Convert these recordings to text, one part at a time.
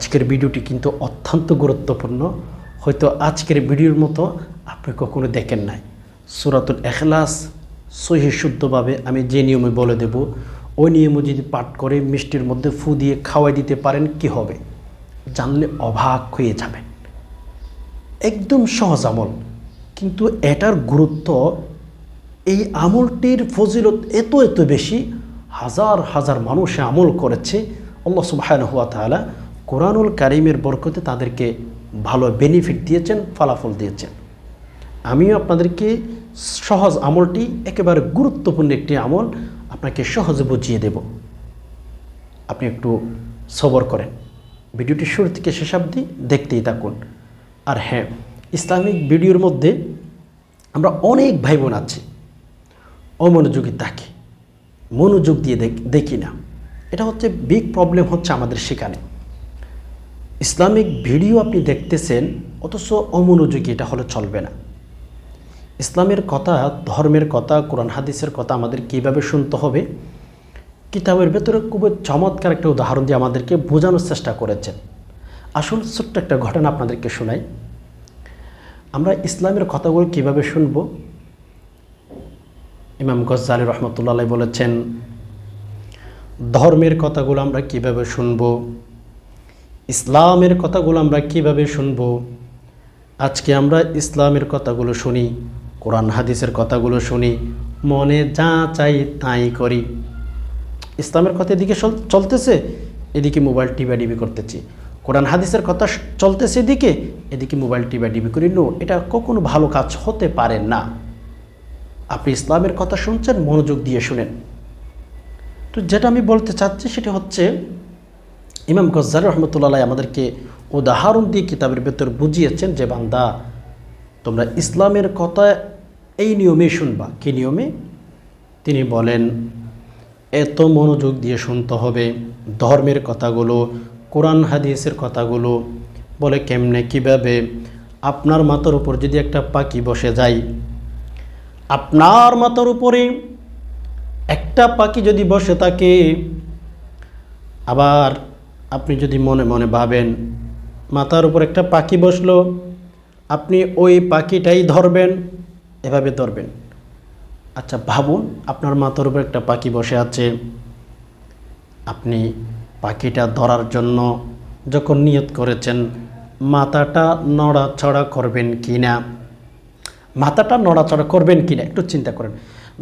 আজকের ভিডিওটি কিন্তু অত্যন্ত গুরুত্বপূর্ণ। হয়তো আজকের ভিডিওর মতো আপনি কখনো দেখেন নাই। সুরাতুল এখলাস সহি শুদ্ধভাবে আমি যে নিয়মে বলে দেব, ওই নিয়মে যদি পাঠ করে মিষ্টির মধ্যে ফু দিয়ে খাওয়াই দিতে পারেন, কি হবে? জানলে অবাক হয়ে যাবেন। একদম সহজ আমল। কিন্তু এটার গুরুত্ব, এই আমলটির ফজিলত এত এত বেশি, হাজার হাজার মানুষ আমল করেছে। আল্লাহ সুবাহান হুয়া তালা কোরআনুল কারিমের বরকতে তাদেরকে ভালো বেনিফিট দিয়েছেন, ফলাফল দিয়েছেন। আমিও আপনাদেরকে সহজ আমলটি, একেবারে গুরুত্বপূর্ণ একটি আমল আপনাকে সহজে বুঝিয়ে দেব। আপনি একটু সবর করেন। ভিডিওটি শুরু থেকে শেষ অবধি দেখতেই থাকুন। আর হ্যাঁ ইসলামিক ভিডিওর মধ্যে আমরা অনেক ভাই বোন আছি। অমনোযোগী থাকি। মনোযোগ দিয়ে দেখ- দেখি না। এটা হচ্ছে বিগ প্রবলেম হচ্ছে আমাদের সেখানে। ইসলামিক ভিডিও আপনি দেখতেছেন, অথচ অমনোযোগী এটা হলে চলবে না। ইসলামের কথা, ধর্মের কথা, কোরআন হাদিসের কথা আমাদের কীভাবে শুনতে হবে, কিতাবের ভেতরে খুব চমৎকার একটা উদাহরণ দিয়ে আমাদেরকে বোঝানোর চেষ্টা করেছেন। আসল ছোট্ট একটা ঘটনা আপনাদেরকে শোনাই। আমরা ইসলামের কথাগুলো কীভাবে শুনব? ইমাম গজ্জালি রহমতুল্লাহ বলেছেন, ধর্মের কথাগুলো আমরা কীভাবে শুনব? ইসলামের কথাগুলো আমরা কীভাবে শুনব? আজকে আমরা ইসলামের কথাগুলো শুনি, কোরআন হাদিসের কথাগুলো শুনি, মনে যা চাই তাই করি। ইসলামের কথা এদিকে চলতেছে, এদিকে মোবাইল টিভা ডিবি করতেছি। কোরআন হাদিসের কথা চলতেছে এদিকে এদিকে মোবাইল টিভা ডিবি করি। নো, এটা কখনো ভালো কাজ হতে পারে না। আপনি ইসলামের কথা শুনছেন, মনোযোগ দিয়ে শুনেন। তো যেটা আমি বলতে চাচ্ছি সেটা হচ্ছে ইমাম গজ্জার রহমতুল্লাহ আমাদেরকে উদাহরণ দিয়ে কিতাবের ভেতর বুঝিয়েছেন যে, বান্দা, তোমরা ইসলামের কথা এই নিয়মে শুনবা। কি নিয়মে? তিনি বলেন, এত মনোযোগ দিয়ে শুনতে হবে, ধর্মের কথাগুলো, কোরআন হাদিসের কথাগুলো, বলে কেমনে, কীভাবে? আপনার মাথার উপর যদি একটা পাখি বসে যায়, আপনার মাথার উপরে একটা পাখি যদি বসে থাকে, আবার আপনি যদি মনে মনে ভাবেন মাথার উপর একটা পাখি বসল, আপনি ওই পাখিটাই ধরবেন, এভাবে ধরবেন। আচ্ছা ভাবুন আপনার মাথার উপর একটা পাখি বসে আছে। আপনি পাখিটা ধরার জন্য যখন নিয়ত করেছেন, মাথাটা নড়াচড়া করবেন কি না মাথাটা নড়াচড়া করবেন কি না একটু চিন্তা করেন।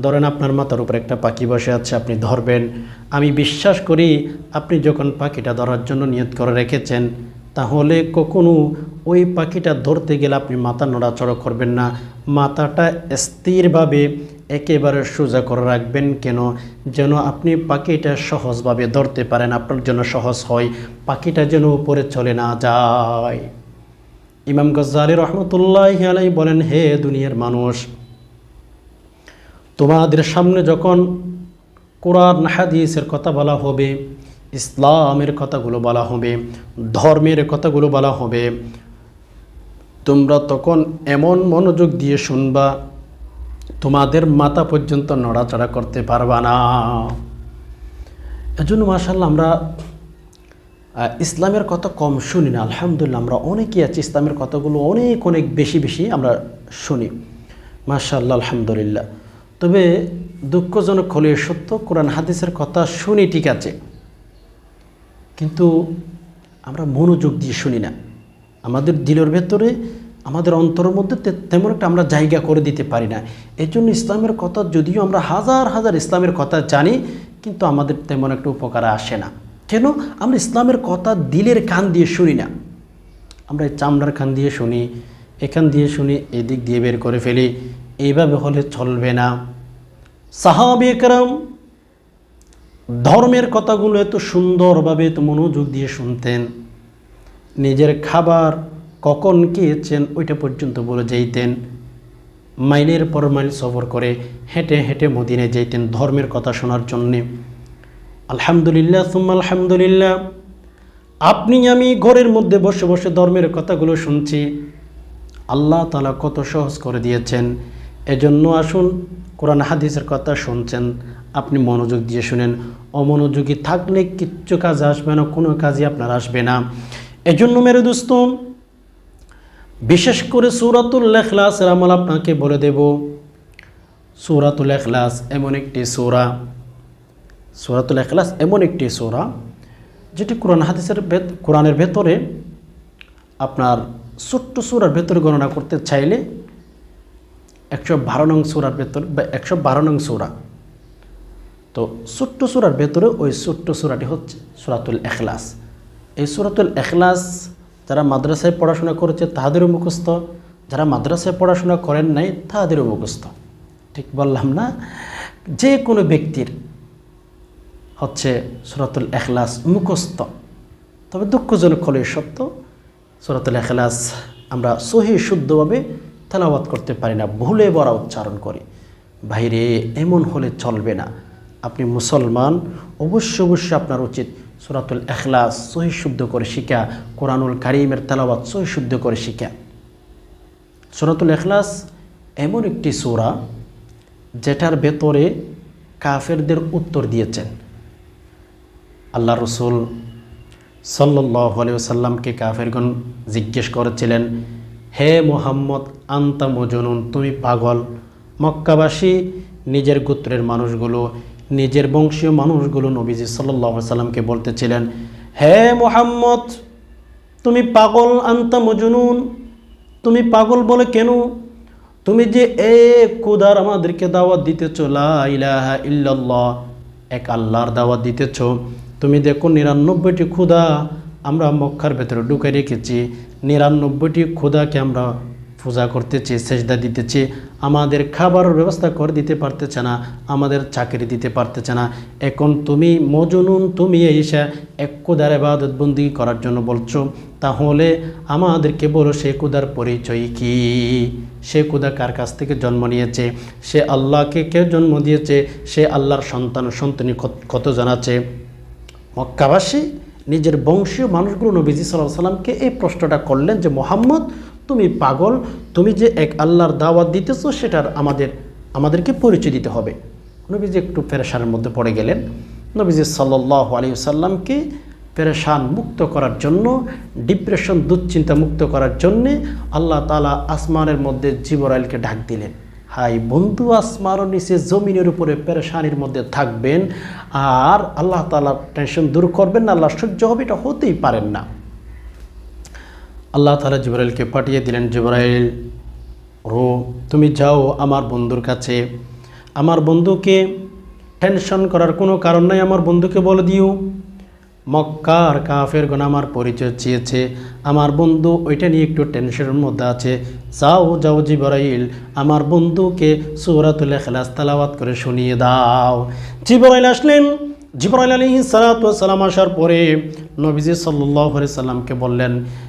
ধরেন আপনার মাথার উপর একটা পাখি বসে আছে, আপনি ধরবেন। আমি বিশ্বাস করি আপনি যখন পাখিটা ধরার জন্য নিয়ত করে রেখেছেন, তাহলে কখনো ওই পাখিটা ধরতে গেলে আপনি মাথা নড়াচড়া করবেন না। মাথাটা স্থিরভাবে একেবারে সোজা করে রাখবেন কেন? যেন আপনি পাখিটা সহজভাবে ধরতে পারেন, আপনার জন্য সহজ হয়। পাখিটা যেন উপরে চলে না যায়। ইমাম গজ্জালি রহমতুল্লাহ আলাই বলেন, হে দুনিয়ার মানুষ তোমাদের সামনে যখন কোরআন, হাদিসের কথা বলা হবে, ইসলামের কথাগুলো বলা হবে, ধর্মের কথাগুলো বলা হবে, তোমরা তখন এমন মনোযোগ দিয়ে শুনবা, তোমাদের মাথা পর্যন্ত নড়াচড়া করতে পারবা না। এজন্য মাসাল্লাহ আমরা ইসলামের কথা কম শুনি না। আলহামদুলিল্লাহ আমরা অনেকেই আছি, ইসলামের কথাগুলো অনেক অনেক বেশি বেশি আমরা শুনি। মাশাল্লাহ আলহামদুলিল্লাহ। তবে দুঃখজনক হলে সত্য, কোরআন হাদিসের কথা শুনি ঠিক আছে। কিন্তু আমরা মনোযোগ দিয়ে শুনি না। আমাদের দিলের ভেতরে, আমাদের অন্তরের মধ্যে তেমন একটা আমরা জায়গা করে দিতে পারি না। এই জন্য ইসলামের কথা যদিও আমরা হাজার হাজার ইসলামের কথা জানি, কিন্তু আমাদের তেমন একটা উপকারে আসে না। কেন? আমরা ইসলামের কথা দিলের কান দিয়ে শুনি না। আমরা চামড়ার কান দিয়ে শুনি, এখান দিয়ে শুনি, এদিক দিয়ে বের করে ফেলি। এইভাবে হলে চলবে না। সাহাবি একরাম ধর্মের কথাগুলো এত সুন্দরভাবে এত মনোযোগ দিয়ে শুনতেন। নিজের খাবার কখন খেয়েছেন ওইটা পর্যন্ত বলে যাইতেন। মাইলের পর মাইল সফর করে হেঁটে হেঁটে মদিনে যাইতেন ধর্মের কথা শোনার জন্যে। আলহামদুলিল্লাহ, সুম্মা আলহামদুলিল্লাহ। আপনি, আমি ঘরের মধ্যে বসে বসে ধর্মের কথাগুলো শুনছি। আল্লাহ তালা কত সহজ করে দিয়েছেন। এজন্য আসুন কোরআন হাদিসের কথা শুনছেন, আপনি মনোযোগ দিয়ে শুনেন। অমনোযোগী থাকলে কিচ্ছু কাজ আসবে না, কোনো কাজই আপনার আসবে না। এজন্য মেরে দোস্ত, বিশেষ করে সুরাতুল এখলাসের আমল আপনাকে বলে দেব। সুরাতুল এখলাস এমন একটি সোরা, সুরাতুল এখলাস এমন একটি সোরা যেটি কোরআন হাদিসের কোরআনের ভেতরে আপনার ছোট্ট সুরার ভেতরে গণনা করতে চাইলে একশো বারো নং সুরার ভেতর বা একশো বারো নং সুরা। তো ছোট্ট সুরার ভেতরে ওই ছোট্ট সুরাটি হচ্ছে সুরাতুল এখলাস। এই সুরাতুল এখলাস যারা মাদ্রাসায় পড়াশোনা করেছে তাহাদেরও মুখস্থ, যারা মাদ্রাসায় পড়াশোনা করেন নাই তাহাদেরও মুখস্থ। ঠিক বললাম না? যে কোনো ব্যক্তির হচ্ছে সুরাতুল এখলাস মুখস্থ। তবে দুঃখজনক হলে সত্য, সুরাতুল এখলাস আমরা সহি শুদ্ধভাবে তেলাওয়াত করতে পারি না, ভুলে বড়া উচ্চারণ করি। বাইরে এমন হলে চলবে না। আপনি মুসলমান অবশ্য অবশ্যই আপনার উচিত সুরাতুল এখলাস সহি শুদ্ধ করে শিখা, কোরআনুল কারিমের তেলাওয়াত সহি শুদ্ধ করে শিখা। সুরাতুল এখলাস এমন একটি সূরা যেটার ভেতরে কাফেরদের উত্তর দিয়েছেন। আল্লাহ রসুল সাল্লাহ সাল্লামকে কাফেরগণ জিজ্ঞেস করেছিলেন হে মোহাম্মদ, আন্তা মজনুন, তুমি পাগল। মক্কাবাসী, নিজের গোত্রের মানুষগুলো, নিজের বংশীয় মানুষগুলো নবীজি সাল্লাহ সাল্লামকে বলতেছিলেন, হে মোহাম্মদ, তুমি পাগল, আন্তা মজনুন, তুমি পাগল বলে কেন? তুমি যে এ কুদার আমাদেরকে দাওয়াত দিতেছ ইলাহা ইল্লাল্লাহ, এক আল্লাহর দাওয়াত দিতেছ। তুমি দেখো নিরানব্বইটি ক্ষুদা আমরা মক্কার ভেতরে ঢুকে রেখেছি। নিরানব্বইটি ক্ষুদাকে আমরা পূজা করতেছি, সেজদা দিতেছি। আমাদের খাবারের ব্যবস্থা করে দিতে পারতেছে না, আমাদের চাকরি দিতে পারতেছে না। এখন তুমি মজনুন, তুমি এসে এক কুদার এবাদত বন্দি করার জন্য বলছো, তাহলে আমাদেরকে বলো সে কুদার পরিচয় কি? সে কুদা কার কাছ থেকে জন্ম নিয়েছে? সে আল্লাহকে কে জন্ম দিয়েছে? সে আল্লাহর সন্তান, সন্তানী কত- কতজন আছে? মক্কাবাসী? নিজের বংশীয় মানুষগুলো নবীজি সাল্লাহ সাল্লামকে এই প্রশ্নটা করলেন যে, মোহাম্মদ, তুমি পাগল, তুমি যে এক আল্লাহর দাওয়াত দিতেছো, সেটার আমাদের, আমাদেরকে পরিচয় দিতে হবে। নবীজি একটু ফেরেশানের মধ্যে পড়ে গেলেন। নবীজি সাল্লাহ আলী সাল্লামকে পেরেশান মুক্ত করার জন্য, ডিপ্রেশন, দুশ্চিন্তা মুক্ত করার জন্যে আল্লাহ তালা আসমানের মধ্যে জিবরাইলকে ডাক দিলেন। হাই বন্ধু আসমারও নিচে জমিনের উপরে পেরেশানির মধ্যে থাকবেন আর আল্লাহ তালা টেনশন দূর করবেন না, আল্লাহ সহ্য হবে, এটা হতেই পারেন না। আল্লাহ তালা জুবরাইলকে পাঠিয়ে দিলেন, জিবরাইল, রো, তুমি যাও আমার বন্ধুর কাছে। আমার বন্ধুকে টেনশন করার কোনো কারণ নাই, আমার বন্ধুকে বলে দিও। মক্কার কাফের গণ আমার পরিচয় চেয়েছে। আমার বন্ধু ওইটা নিয়ে একটু টেনশনের মধ্যে আছে। যাও যাও জিবরাইল, আমার বন্ধুকে সৌরাতুল খেলাস তালাওয়াত করে শুনিয়ে দাও। জিবরাইল আসলেন। জিবরাইল আলী সালাম আসার পরে নবীজি সাল্লাহ সাল্লামকে বললেন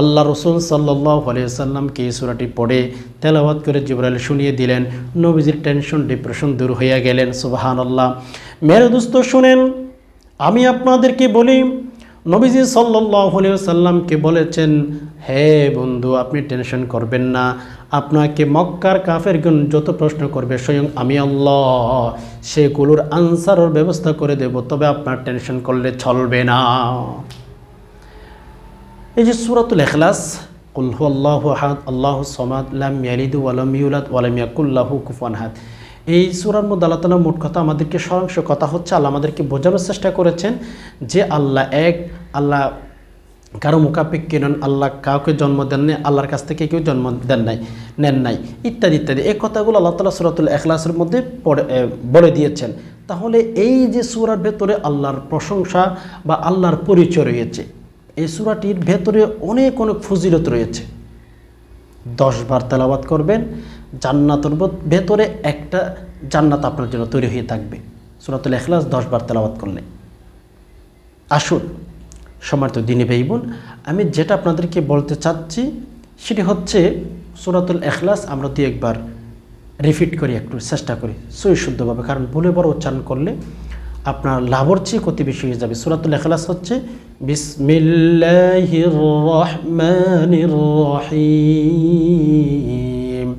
আল্লাহ রসুল সাল্লাহ আলিয়াল্লামকে এই সুরাটি পড়ে তেলাবাদ করে জিবরাইল শুনিয়ে দিলেন, নবীজির টেনশন ডিপ্রেশন দূর হইয়া গেলেন সুবাহান আল্লাহ মেরে দুস্ত, শুনেন, আমি আপনাদেরকে বলি, নবীজি সাল্লাহ সাল্লামকে বলেছেন, হে বন্ধু, আপনি টেনশন করবেন না, আপনাকে মক্কার কাফেরগণ যত প্রশ্ন করবে, স্বয়ং আমি আল্লাহ, সেগুলোর আনসারের ব্যবস্থা করে দেব, তবে আপনার টেনশন করলে চলবে না। এই যে সুরাতুল এখলাস কুলহু আল্লাহ হাদ আল্লাহ সমাদ, লাম ইয়ালিদু ওয়ালাম ইউলাদ ওয়ালাম ইয়াকুল্লাহু কুফুয়ান হাদ এই সুরার মধ্যে আল্লাহ তালা মোট কথা আমাদেরকে সরাংশ কথা হচ্ছে, আল্লাহ আমাদেরকে বোঝানোর চেষ্টা করেছেন যে আল্লাহ এক, আল্লাহ কারও মোকাপেক্ষে নন, আল্লাহ কাউকে জন্ম দেন নাই, আল্লাহর কাছ থেকে কেউ জন্ম দেন নাই, নেন নাই, ইত্যাদি ইত্যাদি। এই কথাগুলো আল্লাহ তালা সুরাতুল এখলাসের মধ্যে পড়ে বলে দিয়েছেন। তাহলে এই যে সুরার ভেতরে আল্লাহর প্রশংসা বা আল্লাহর পরিচয় রয়েছে এই সুরাটির ভেতরে অনেক অনেক ফজিলত রয়েছে। দশ বার তেলাবাত করবেন জান্নাতের ভেতরে একটা জান্নাত আপনার জন্য তৈরি হয়ে থাকবে। সুরাতুল এখলাস দশ বার তেলাবাত করলে। আসুন, সম্মানিত দিনী ভাই বোন আমি যেটা আপনাদেরকে বলতে চাচ্ছি, সেটি হচ্ছে সুরাতুল এখলাস আমরা দুই একবার রিপিট করি, একটু চেষ্টা করি, সই শুদ্ধভাবে, কারণ ভুলে বড় উচ্চারণ করলে আপনার লাভর চেয়ে ক্ষতি বেশি হয়ে যাবে সুরাতুল এখলাস হচ্ছে বিসমিল্লাহির রহমানির রহিম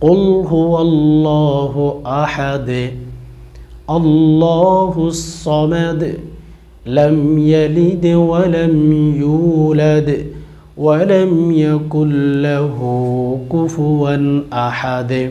قل هو الله أحد الله الصمد لم يلد ولم يولد ولم يكن له كفوا أحد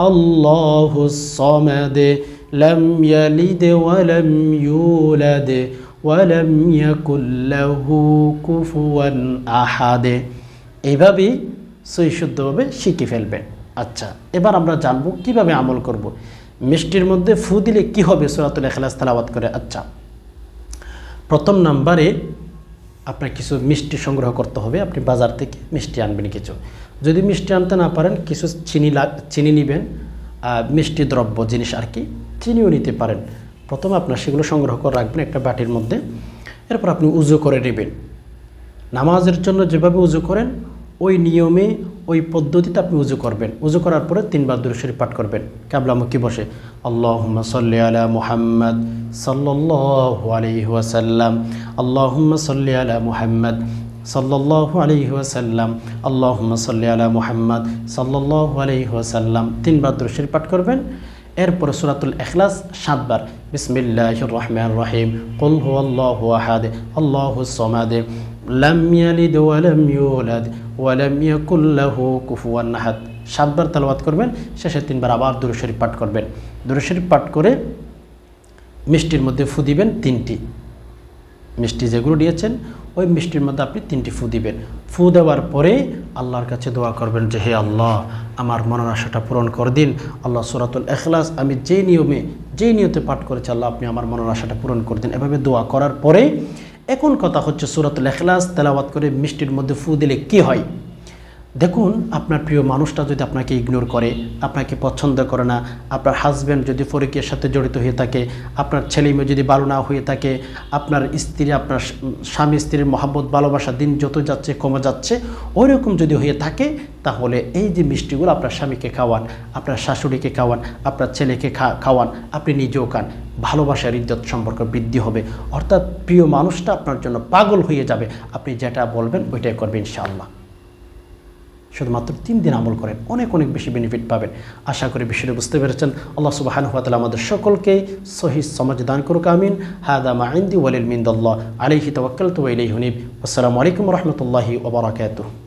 الله الصمد لم يلد ولم يولد ولم يكن له كفوا أحد এভাবেই সই শুদ্ধভাবে শিখে ফেলবেন আচ্ছা এবার আমরা জানবো কিভাবে আমল করব। মিষ্টির মধ্যে ফু দিলে কি হবে সুরাতুল এখলাস তালাবাদ করে আচ্ছা প্রথম নাম্বারে আপনার কিছু মিষ্টি সংগ্রহ করতে হবে, আপনি বাজার থেকে মিষ্টি আনবেন কিছু। যদি মিষ্টি আনতে না পারেন, কিছু চিনি চিনি নেবেন মিষ্টি দ্রব্য জিনিস আর কি, চিনিও নিতে পারেন। প্রথম আপনার সেগুলো সংগ্রহ করে রাখবেন একটা বাটির মধ্যে, এরপর আপনি উজু করে নেবেন। নামাজের জন্য যেভাবে উজু করেন ওই নিয়মে, ওই পদ্ধতিতে আপনি উজু করবেন। উজু করার পরে তিনবার দুরুশরী পাঠ করবেন। কাবলামুখী বসে আল্লাহ সাল্লি আলা মুহাম্মদ সাল্লাহ আলহি ওয়াসাল্লাম আল্লাহ সাল্লি আলা মুহাম্মদ সাল্লাল্লাহু আলাইহি ওয়াসাল্লাম, আল্লাহুম্মা সাল্লি আলা মুহাম্মদ সাল্লাল্লাহু আলাইহি ওয়াসাল্লাম। তিনবার দুরুশরী পাঠ করবেন। এরপর সূরাতুল ইখলাস সাতবার, বিসমিল্লাহির রহমানির রহিম, কুল হুয়াল্লাহু আহাদ আল্লাহুস সামাদ, লাম ইয়ালিদ ওয়া লাম ইউলাদ। ওয়া লাম ইয়াকুল লাহু কুফুয়ান আহাদ। সাতবার তেলাওয়াত করবেন, শেষে তিনবার আবার দুরূদ শরীফ পাঠ করবেন। দুরূদ শরীফ পাঠ করে মিষ্টির মধ্যে ফু দিবেন তিনটি। মিষ্টি যেগুলো দিয়েছেন, ওই মিষ্টির মধ্যে আপনি তিনটি ফু দিবেন। ফু দেওয়ার পরে আল্লাহর কাছে দোয়া করবেন যে, হে আল্লাহ, আমার মনের আশাটা পূরণ করে দিন। আল্লাহ সুরাতুল এখলাস আমি যে নিয়মে, যেই নিয়তে পাঠ করেছি, আল্লাহ আপনি আমার মনের আশাটা পূরণ করে দিন। এভাবে দোয়া করার পরে এখন কথা হচ্ছে সুরাতুল এখলাস তেলাওয়াত করে মিষ্টির মধ্যে ফু দিলে কী হয়? দেখুন, আপনার প্রিয় মানুষটা যদি আপনাকে ইগনোর করে, আপনাকে পছন্দ করে না, আপনার হাজব্যান্ড যদি ফরিকের সাথে জড়িত হয়ে থাকে, আপনার ছেলে মেয়ে যদি ভালো না হয়ে থাকে, আপনার স্ত্রী, আপনার স্বামী স্ত্রীর মহাব্বত, ভালোবাসা, দিন যত যাচ্ছে, কমে যাচ্ছে ওই রকম যদি হয়ে থাকে, তাহলে এই যে মিষ্টিগুলো আপনার স্বামীকে খাওয়ান, আপনার শাশুড়িকে খাওয়ান, আপনার ছেলেকে খাওয়ান, আপনি নিজেও খান। ভালোবাসার ইজ্জত সম্পর্ক বৃদ্ধি হবে। অর্থাৎ প্রিয় মানুষটা আপনার জন্য পাগল হয়ে যাবে। আপনি যেটা বলবেন, ওইটাই করবেন ইনশাআল্লাহ। শুধুমাত্র তিন দিন আমল করেন, অনেক অনেক বেশি বেনিফিট পাবেন। আশা করি বিষয়টি বুঝতে পেরেছেন। আল্লাহ সুবাহান হাতাল আমাদের সকলকে সহি সমাজ দান করুক, আমিন। হাদা মাইন্দি ওয়ালিল মিন্দাল্লাহ। আলিহি তওয়াক্কাল তো ইলাই হুনিব আসসালামু আলাইকুম রহমতুল্লাহি ওবরাকাতুহ